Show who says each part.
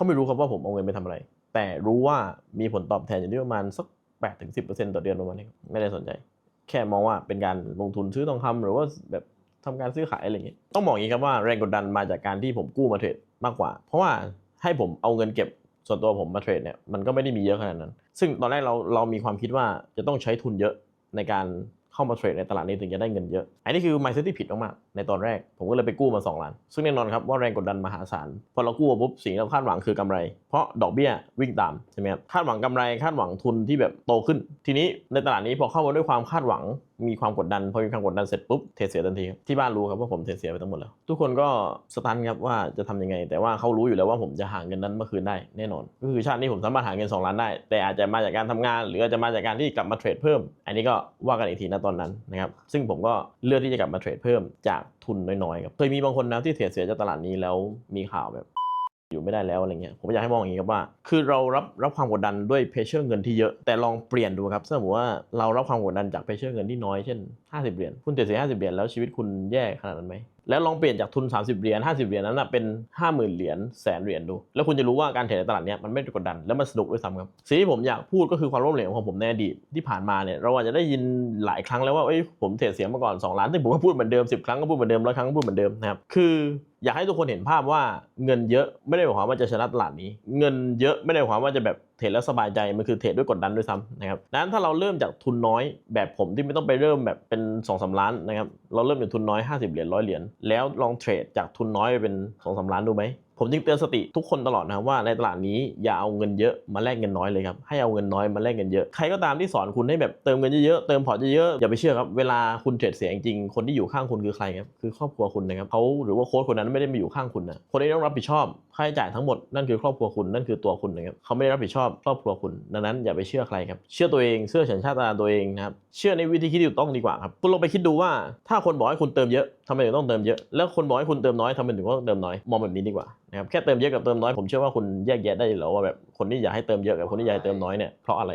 Speaker 1: เขาไม่รู้ครับว่าผมเอาเงินไปทำอะไร แต่รู้ว่ามีผลตอบแทนอยู่ที่ประมาณสัก8ถึง10%ต่อเดือนประมาณนี้ไม่ได้สนใจ แค่มองว่าเป็นการลงทุนซื้อทองคำหรือว่าแบบทำการซื้อขายอะไรอย่างเงี้ยต้องบอกอย่างนี้ครับว่าแรงกดดันมาจากการที่ผมกู้มาเทรดมากกว่า เพราะว่าให้ผมเอาเงินเก็บส่วนตัวผมมาเทรดเนี่ยมันก็ไม่ได้มีเยอะขนาดนั้น ซึ่งตอนแรกเราเรามีความคิดว่าจะต้องใช้ทุนเยอะในการ เข้ามาเทรดในตลาดนี้ถึงจะได้เงินเยอะ อันนี้คือ mindset ที่ผิดมากๆในตอนแรก ผมก็เลยไปกู้มา 2 ล้าน ซึ่งแน่นอนครับว่าแรงกดดันมหาศาล พอเรากู้ปุ๊บสิ่งที่เราคาดหวังคือกำไร เพราะดอกเบี้ยวิ่งตามใช่ไหมครับ คาดหวังกำไร คาดหวังทุนที่แบบโตขึ้น ทีนี้ในตลาดนี้พอเข้ามาด้วยความคาดหวัง มีความกดดันพอมีความกดดันเสร็จปุ๊บเทรดเสียทันทีครับที่บ้านรู้ครับว่าผมเทรดเสียไปทั้งหมดแล้ว ทุกคนก็สตันครับว่าจะทำยังไง แต่ว่าเขารู้อยู่แล้วว่าผมจะหาเงินนั้นเมื่อคืนได้แน่นอน ก็คือชาตินี้ผมสามารถหาเงิน 2 ล้านได้ แต่อาจจะมาจากการทำงาน หรืออาจจะมาจากการที่กลับมาเทรดเพิ่ม อันนี้ก็ว่ากันอีกทีนะตอนนั้นนะครับซึ่งผมก็เลือกที่จะกลับมาเทรดเพิ่มจากทุนน้อยๆครับเคยมีบางคนนะที่เทรดเสียจากตลาดนี้แล้วมีข่าวแบบ อยู่ไม่ได้แล้วอะไรเงี้ยผมอยากให้มองอย่างนี้ครับว่า คือเรารับรับความกดดันด้วยเพเชอร์เงินที่เยอะแต่ลองเปลี่ยนดูครับสมมติว่าเรารับความกดดันจากเพเชอร์เงินที่น้อยเช่น 50 เหรียญคุณเสีย50เหรียญแล้วชีวิตคุณแย่ขนาดนั้นไหมแล้วลองเปลี่ยนจากทุน 30 เหรียญ50 เหรียญนั้นนะเป็น 50,000 เหรียญแสนเหรียญดู แล้วคุณจะรู้ว่าการเทรดในตลาดเนี้ยมันไม่กดดันแล้วมันสนุกด้วยซ้ำครับสิ่งที่ผมอยากพูดก็คือความล้มเหลวของผมในอดีตที่ผ่านมาเนี่ยเราอาจจะได้ยินหลายครั้งแล้วว่าเอ้ยผมเทรดเสียมาก่อน2ล้านแต่ผมก็พูดเหมือนเดิม10 ครั้งก็พูดเหมือนเดิมร้อยครั้งก็พูดเหมือนเดิมนะครับคือ อยากให้ทุกคนเห็นภาพว่าเงินเยอะไม่ได้หมายความว่าจะชนะตลาดนี้ เงินเยอะไม่ได้หมายความว่าจะแบบเทรดแล้วสบายใจมันคือเทรดด้วยกดดันด้วยซ้ำนะครับดังนั้นถ้าเราเริ่มจากทุนน้อยแบบผมที่ไม่ต้องไปเริ่มแบบเป็น2อสล้านนะครับเราเริ่มจากทุนน้อย 50 เหรียญร้อยเหรียญแล้วลองเทรดจากทุนน้อยไปเป็น2อสล้านดูไหม ผมจึงเตือนสติทุกคนตลอดนะครับว่าในตลาดนี้อย่าเอาเงินเยอะมาแลกเงินน้อยเลยครับให้เอาเงินน้อยมาแลกเงินเยอะใครก็ตามที่สอนคุณให้แบบเติมเงินเยอะๆเติมพอร์ตเยอะๆอย่าไปเชื่อครับเวลาคุณเทรดเสียจริงคนที่อยู่ข้างคุณคือใครครับคือครอบครัวคุณนะครับเขาหรือว่าโค้ชคนนั้นไม่ได้มาอยู่ข้างคุณนะคนที่ต้องรับผิดชอบค่าใช้จ่ายทั้งหมดนั่นคือครอบครัวคุณนั่นคือตัวคุณนะครับเขาไม่ได้รับผิดชอบครอบครัวคุณดังนั้นอย่าไปเชื่อใครครับเชื่อตัวเองเชื่อสัญชาตญาณตัวเองนะครับเชื่อในวิธีคิดที่ถูกต้องดีกว่าครับคุณลองไปคิดดูว่าถ้าคนบอกให้คุณเติมเยอะ ทำไมถึงต้องเติมเยอะ แล้วคนบอกให้คุณเติมน้อยทำไมถึงต้องเติมน้อย มองแบบนี้ดีกว่านะครับ แค่เติมเยอะกับเติมน้อย ผมเชื่อว่าคุณแยกแยะได้อยู่แล้วว่าแบบคนที่อยากให้เติมเยอะกับคนที่อยากให้เติมน้อยเนี่ย เพราะอะไร